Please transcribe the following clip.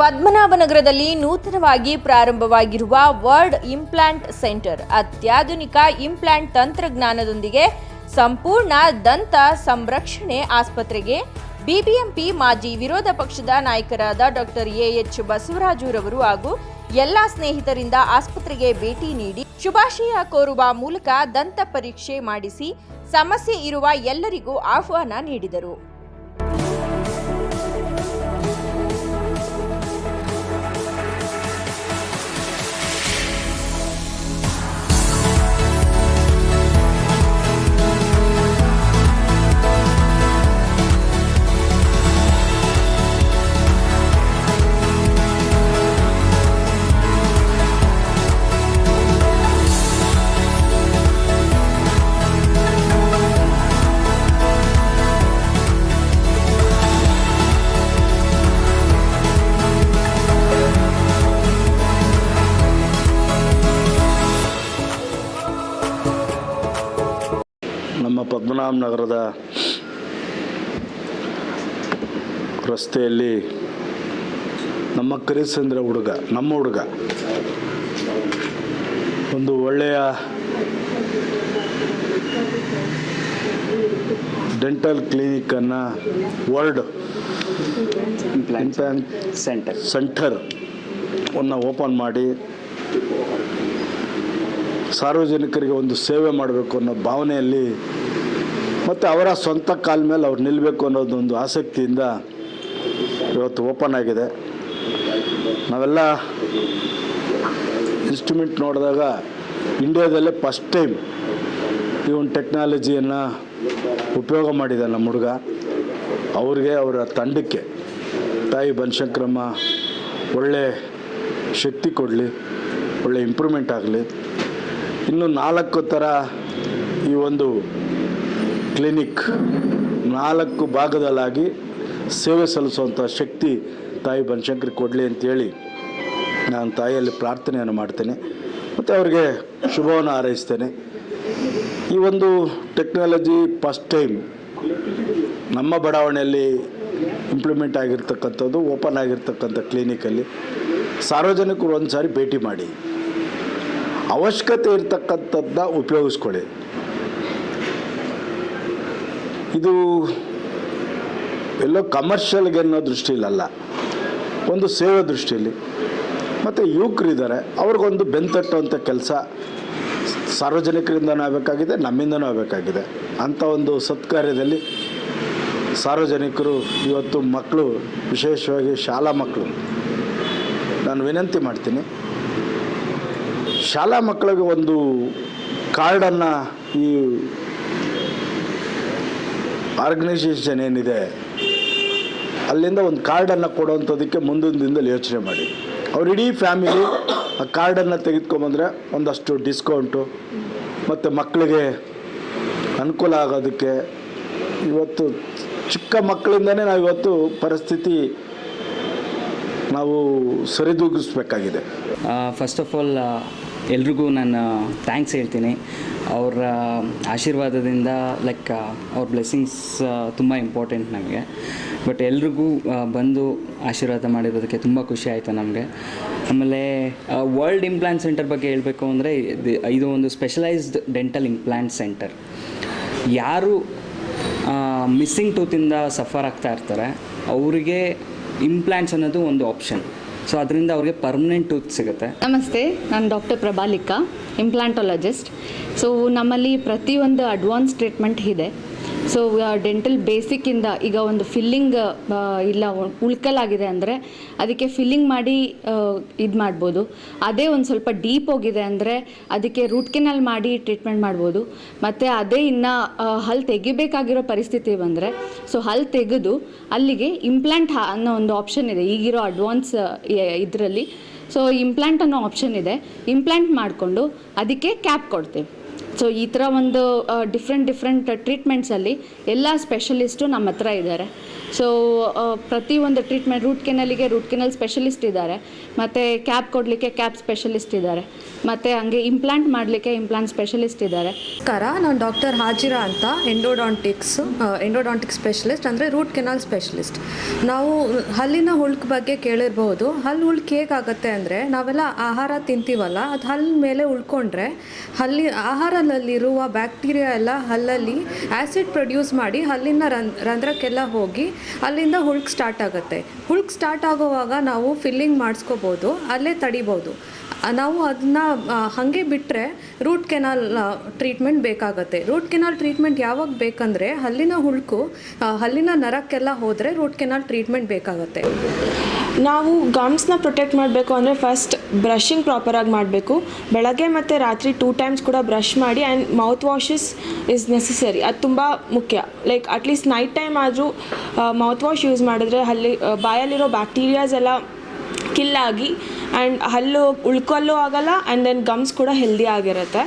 ಪದ್ಮನಾಭನಗರದಲ್ಲಿ ನೂತನವಾಗಿ ಪ್ರಾರಂಭವಾಗಿರುವ world implant centre, ಅತ್ಯಾಧುನಿಕ ಇಂಪ್ಲಾಂಟ್ ತಂತ್ರಜ್ಞಾನದೊಂದಿಗೆ ಸಂಪೂರ್ಣ ದಂತ ಸಂರಕ್ಷಣೆ ಆಸ್ಪತ್ರೆಗೆ ಬಿಬಿಎಂಪಿ ಮಾಜಿ ವಿರೋಧ ಪಕ್ಷದ ನಾಯಕರಾದ ಡಾಕ್ಟರ್ ಎಎಚ್ ಬಸವರಾಜುರವರು ಹಾಗೂ ಎಲ್ಲ ಸ್ನೇಹಿತರಿಂದ ಆಸ್ಪತ್ರೆಗೆ ಭೇಟಿ ನೀಡಿ ಶುಭಾಶಯ ಕೋರುವ ಮೂಲಕ ದಂತ ಪರೀಕ್ಷೆ ಮಾಡಿಸಿ ಸಮಸ್ಯೆ ಇರುವ ಎಲ್ಲರಿಗೂ ಆಹ್ವಾನ ನೀಡಿದರು. ನಮ್ಮ ಪದ್ಮನಾಭ ನಗರದ ರಸ್ತೆಯಲ್ಲಿ ನಮ್ಮ ಕರಿಸಂದ್ರ ಹುಡುಗ ನಮ್ಮ ಹುಡುಗ ಒಂದು ಒಳ್ಳೆಯ ಡೆಂಟಲ್ ಕ್ಲಿನಿಕನ್ನು ವರ್ಲ್ಡ್ ಸೆಂಟರ್ ಸೆಂಟರ್ ಅನ್ನು ಓಪನ್ ಮಾಡಿ ಸಾರ್ವಜನಿಕರಿಗೆ ಒಂದು ಸೇವೆ ಮಾಡಬೇಕು ಅನ್ನೋ ಭಾವನೆಯಲ್ಲಿ ಮತ್ತು ಅವರ ಸ್ವಂತ ಕಾಲ ಮೇಲೆ ಅವ್ರು ನಿಲ್ಲಬೇಕು ಅನ್ನೋದೊಂದು ಆಸಕ್ತಿಯಿಂದ ಇವತ್ತು ಓಪನ್ ಆಗಿದೆ. ನಾವೆಲ್ಲ ಇನ್ಸ್ಟ್ರೂಮೆಂಟ್ ನೋಡಿದಾಗ ಇಂಡಿಯಾದಲ್ಲೇ ಫಸ್ಟ್ ಟೈಮ್ ಈ ಒಂದು ಟೆಕ್ನಾಲಜಿಯನ್ನು ಉಪಯೋಗ ಮಾಡಿದ ನಮ್ಮ ಹುಡುಗ. ಅವ್ರಿಗೆ, ಅವರ ತಂಡಕ್ಕೆ ತಾಯಿ ಬನಶಂಕರಮ್ಮ ಒಳ್ಳೆ ಶಕ್ತಿ ಕೊಡಲಿ, ಒಳ್ಳೆ ಇಂಪ್ರೂವ್ಮೆಂಟ್ ಆಗಲಿ. ಇನ್ನು ನಾಲ್ಕು ಥರ ಈ ಒಂದು ಕ್ಲಿನಿಕ್ ನಾಲ್ಕು ಭಾಗದಲ್ಲಾಗಿ ಸೇವೆ ಸಲ್ಲಿಸುವಂಥ ಶಕ್ತಿ ತಾಯಿ ಬನಶಂಕರಿ ಕೊಡಲಿ ಅಂತೇಳಿ ನಾನು ತಾಯಿಯಲ್ಲಿ ಪ್ರಾರ್ಥನೆಯನ್ನು ಮಾಡ್ತೇನೆ. ಮತ್ತು ಅವರಿಗೆ ಶುಭವನ್ನು ಹಾರೈಸ್ತೇನೆ. ಈ ಒಂದು ಟೆಕ್ನಾಲಜಿ ಫಸ್ಟ್ ಟೈಮ್ ನಮ್ಮ ಬಡಾವಣೆಯಲ್ಲಿ ಇಂಪ್ಲಿಮೆಂಟ್ ಆಗಿರ್ತಕ್ಕಂಥದ್ದು, ಓಪನ್ ಆಗಿರ್ತಕ್ಕಂಥ ಕ್ಲಿನಿಕಲ್ಲಿ ಸಾರ್ವಜನಿಕರು ಒಂದು ಸಾರಿ ಭೇಟಿ ಮಾಡಿ ಅವಶ್ಯಕತೆ ಇರ್ತಕ್ಕಂಥದ್ದನ್ನ ಉಪಯೋಗಿಸ್ಕೊಳ್ಳಿ. ಇದು ಎಲ್ಲೋ ಕಮರ್ಷಿಯಲ್ಗೆ ಅನ್ನೋ ದೃಷ್ಟಿಲಲ್ಲ, ಒಂದು ಸೇವೆ ದೃಷ್ಟಿಯಲ್ಲಿ ಮತ್ತು ಯುವಕರಿದ್ದಾರೆ, ಅವ್ರಿಗೊಂದು ಬೆಂತಟ್ಟುವಂಥ ಕೆಲಸ ಸಾರ್ವಜನಿಕರಿಂದನೂ ಆಗಬೇಕಾಗಿದೆ, ನಮ್ಮಿಂದನೂ ಆಗಬೇಕಾಗಿದೆ. ಅಂಥ ಒಂದು ಸತ್ಕಾರ್ಯದಲ್ಲಿ ಸಾರ್ವಜನಿಕರು ಇವತ್ತು ಮಕ್ಕಳು, ವಿಶೇಷವಾಗಿ ಶಾಲಾ ಮಕ್ಕಳು, ನಾನು ವಿನಂತಿ ಮಾಡ್ತೀನಿ, ಶಾಲಾ ಮಕ್ಕಳಿಗೆ ಒಂದು ಕಾರ್ಡನ್ನು ಈ ಆರ್ಗನೈಸೇಷನ್ ಏನಿದೆ, ಅಲ್ಲಿಂದ ಒಂದು ಕಾರ್ಡನ್ನು ಕೊಡುವಂಥದ್ದಕ್ಕೆ ಮುಂದಿನ ದಿನದಲ್ಲಿ ಯೋಚನೆ ಮಾಡಿ. ಅವ್ರ ಇಡೀ ಫ್ಯಾಮಿಲಿ ಆ ಕಾರ್ಡನ್ನು ತೆಗೆದುಕೊಂಬಂದರೆ ಒಂದಷ್ಟು ಡಿಸ್ಕೌಂಟು ಮತ್ತು ಮಕ್ಕಳಿಗೆ ಅನುಕೂಲ ಆಗೋದಕ್ಕೆ ಇವತ್ತು ಚಿಕ್ಕ ಮಕ್ಕಳಿಂದನೇ ನಾವು ಇವತ್ತು ಪರಿಸ್ಥಿತಿ ನಾವು ಸರಿದೂಗಿಸ್ಬೇಕಾಗಿದೆ. ಫಸ್ಟ್ ಆಫ್ ಆಲ್ ಎಲ್ರಿಗೂ ನಾನು ಥ್ಯಾಂಕ್ಸ್ ಹೇಳ್ತೀನಿ. ಅವರ ಆಶೀರ್ವಾದದಿಂದ ಲೈಕ್ ಅವ್ರ ಬ್ಲೆಸ್ಸಿಂಗ್ಸ್ ತುಂಬ ಇಂಪಾರ್ಟೆಂಟ್ ನಮಗೆ. ಬಟ್ ಎಲ್ರಿಗೂ ಬಂದು ಆಶೀರ್ವಾದ ಮಾಡಿರೋದಕ್ಕೆ ತುಂಬ ಖುಷಿ ಆಯಿತು ನಮಗೆ. ಆಮೇಲೆ ವರ್ಲ್ಡ್ ಇಂಪ್ಲಾಂಟ್ ಸೆಂಟರ್ ಬಗ್ಗೆ ಹೇಳಬೇಕು ಅಂದರೆ, ಇದು ಒಂದು ಸ್ಪೆಷಲೈಸ್ಡ್ ಡೆಂಟಲ್ ಇಂಪ್ಲಾಂಟ್ ಸೆಂಟರ್ ಯಾರು ಮಿಸ್ಸಿಂಗ್ ಟೂತಿಂದ ಸಫರ್ ಆಗ್ತಾ ಇರ್ತಾರೆ, ಅವರಿಗೆ ಇಂಪ್ಲಾಂಟ್ಸ್ ಅನ್ನೋದು ಒಂದು ಆಪ್ಷನ್ ಸೊ ಅದರಿಂದ ಅವ್ರಿಗೆ ಪರ್ಮನೆಂಟ್ ಟೂತ್ ಸಿಗುತ್ತೆ. ನಮಸ್ತೆ, ನಾನು ಡಾಕ್ಟರ್ ಪ್ರಬಾಲಿಕಾ ಇಂಪ್ಲಾಂಟೊಲಜಿಸ್ಟ್ ಸೊ ನಮ್ಮಲ್ಲಿ ಪ್ರತಿಯೊಂದು ಅಡ್ವಾನ್ಸ್ ಟ್ರೀಟ್ಮೆಂಟ್ ಇದೆ. ಸೊ ಡೆಂಟಲ್ ಬೇಸಿಕ್ಕಿಂದ ಈಗ ಒಂದು ಫಿಲ್ಲಿಂಗ್ ಇಲ್ಲ, ಉಳ್ಕಲಾಗಿದೆ ಅಂದರೆ ಅದಕ್ಕೆ ಫಿಲ್ಲಿಂಗ್ ಮಾಡಿ ಇದು ಮಾಡ್ಬೋದು. ಅದೇ ಒಂದು ಸ್ವಲ್ಪ ಡೀಪ್ ಹೋಗಿದೆ ಅಂದರೆ ಅದಕ್ಕೆ ರೂಟ್ ಕೆನಲ್ ಮಾಡಿ ಟ್ರೀಟ್ಮೆಂಟ್ ಮಾಡ್ಬೋದು. ಮತ್ತು ಅದೇ ಇನ್ನು ಹಲ್ಲು ತೆಗಿಬೇಕಾಗಿರೋ ಪರಿಸ್ಥಿತಿ ಬಂದರೆ ಸೊ ಹಲ್ಲು ತೆಗೆದು ಅಲ್ಲಿಗೆ ಇಂಪ್ಲಾಂಟ್ ಅನ್ನೋ ಒಂದು ಆಪ್ಷನ್ ಇದೆ. ಈಗಿರೋ ಅಡ್ವಾನ್ಸ್ ಇದರಲ್ಲಿ. ಸೊ ಇಂಪ್ಲಾಂಟ್ ಅನ್ನೋ ಆಪ್ಷನ್ ಇದೆ. ಇಂಪ್ಲಾಂಟ್ ಮಾಡಿಕೊಂಡು ಅದಕ್ಕೆ ಕ್ಯಾಪ್ ಕೊಡ್ತೀವಿ. ಸೊ ಈ ಥರ ಒಂದು ಡಿಫ್ರೆಂಟ್ ಡಿಫ್ರೆಂಟ್ ಟ್ರೀಟ್ಮೆಂಟ್ಸಲ್ಲಿ ಎಲ್ಲ ಸ್ಪೆಷಲಿಸ್ಟು ನಮ್ಮ ಹತ್ರ ಇದ್ದಾರೆ ಸೊ ಪ್ರತಿಯೊಂದು ಟ್ರೀಟ್ಮೆಂಟ್ ರೂಟ್ ಕೆನಲಿಗೆ ರೂಟ್ ಕೆನಲ್ ಸ್ಪೆಷಲಿಸ್ಟ್ ಇದ್ದಾರೆ ಮತ್ತು ಕ್ಯಾಪ್ ಕೊಡಲಿಕ್ಕೆ ಕ್ಯಾಪ್ ಸ್ಪೆಷಲಿಸ್ಟ್ ಇದ್ದಾರೆ ಮತ್ತು ಹಂಗೆ ಇಂಪ್ಲಾಂಟ್ ಮಾಡಲಿಕ್ಕೆ ಇಂಪ್ಲಾಂಟ್ ಸ್ಪೆಷಲಿಸ್ಟ್ ಇದ್ದಾರೆ ಕರ ನಾನು ಡಾಕ್ಟರ್ ಹಾಜಿರಾ ಅಂತ ಎಂಡೋಡಾಂಟಿಕ್ಸ್ ಎಂಡೋಡಾಂಟಿಕ್ ಸ್ಪೆಷಲಿಸ್ಟ್ ಅಂದರೆ ರೂಟ್ ಕೆನಾಲ್ ಸ್ಪೆಷಲಿಸ್ಟ್ ನಾವು ಹಲ್ಲಿನ ಹುಳ್ಕ್ ಬಗ್ಗೆ ಕೇಳಿರ್ಬೋದು. ಹಲ್ಲು ಹುಳ್ಕ್ ಹೇಗಾಗುತ್ತೆ ಅಂದರೆ ನಾವೆಲ್ಲ ಆಹಾರ ತಿಂತೀವಲ್ಲ, ಅದು ಹಲ್ಲಿನ ಮೇಲೆ ಉಳ್ಕೊಂಡ್ರೆ ಹಲ್ಲಿ ಆಹಾರದಲ್ಲಿರುವ ಬ್ಯಾಕ್ಟೀರಿಯಾ ಎಲ್ಲ ಹಲ್ಲಲ್ಲಿ ಆ್ಯಸಿಡ್ ಪ್ರೊಡ್ಯೂಸ್ ಮಾಡಿ ಹಲ್ಲಿನ ರಂಧ್ರಕ್ಕೆಲ್ಲ ಹೋಗಿ ಅಲ್ಲಿಂದ ಹುಳ್ಕ್ ಸ್ಟಾರ್ಟ್ ಆಗುತ್ತೆ. ಹುಳ್ಕ್ ಸ್ಟಾರ್ಟ್ ಆಗುವಾಗ ನಾವು ಫಿಲ್ಲಿಂಗ್ ಮಾಡಿಸ್ಕೋಬೋದು, ಅಲ್ಲೇ ತಡಿಬೋದು. ನಾವು ಅದನ್ನ ಹಾಗೆ ಬಿಟ್ಟರೆ ರೂಟ್ ಕೆನಾಲ್ ಟ್ರೀಟ್ಮೆಂಟ್ ಬೇಕಾಗುತ್ತೆ. ರೂಟ್ ಕೆನಾಲ್ ಟ್ರೀಟ್ಮೆಂಟ್ ಯಾವಾಗ ಬೇಕಂದ್ರೆ ಹಲ್ಲಿನ ಹುಳುಕು ಹಲ್ಲಿನ ನರಕ್ಕೆಲ್ಲ ಹೋದರೆ ರೂಟ್ ಕೆನಾಲ್ ಟ್ರೀಟ್ಮೆಂಟ್ ಬೇಕಾಗುತ್ತೆ. ನಾವು ಗಮ್ಸ್ನ ಪ್ರೊಟೆಕ್ಟ್ ಮಾಡಬೇಕು ಅಂದರೆ ಫಸ್ಟ್ ಬ್ರಷಿಂಗ್ ಪ್ರಾಪರಾಗಿ ಮಾಡಬೇಕು. ಬೆಳಗ್ಗೆ ಮತ್ತು ರಾತ್ರಿ ಟೂ ಟೈಮ್ಸ್ ಕೂಡ ಬ್ರಷ್ ಮಾಡಿ and mouth washes is necessary ಅದು ತುಂಬ ಮುಖ್ಯ. Like at least night time ಆದರೂ ಮೌತ್ ವಾಶ್ ಯೂಸ್ ಮಾಡಿದ್ರೆ ಅಲ್ಲಿ ಬಾಯಲ್ಲಿರೋ ಬ್ಯಾಕ್ಟೀರಿಯಾಸ್ ಎಲ್ಲ ಕಿಲ್ ಆಗಿ ಆ್ಯಂಡ್ ಹಲ್ಲು ಉಳ್ಕೊಲ್ಲೂ ಆಗಲ್ಲ ಆ್ಯಂಡ್ ದೆನ್ ಗಮ್ಸ್ ಕೂಡ ಹೆಲ್ದಿ ಆಗಿರುತ್ತೆ.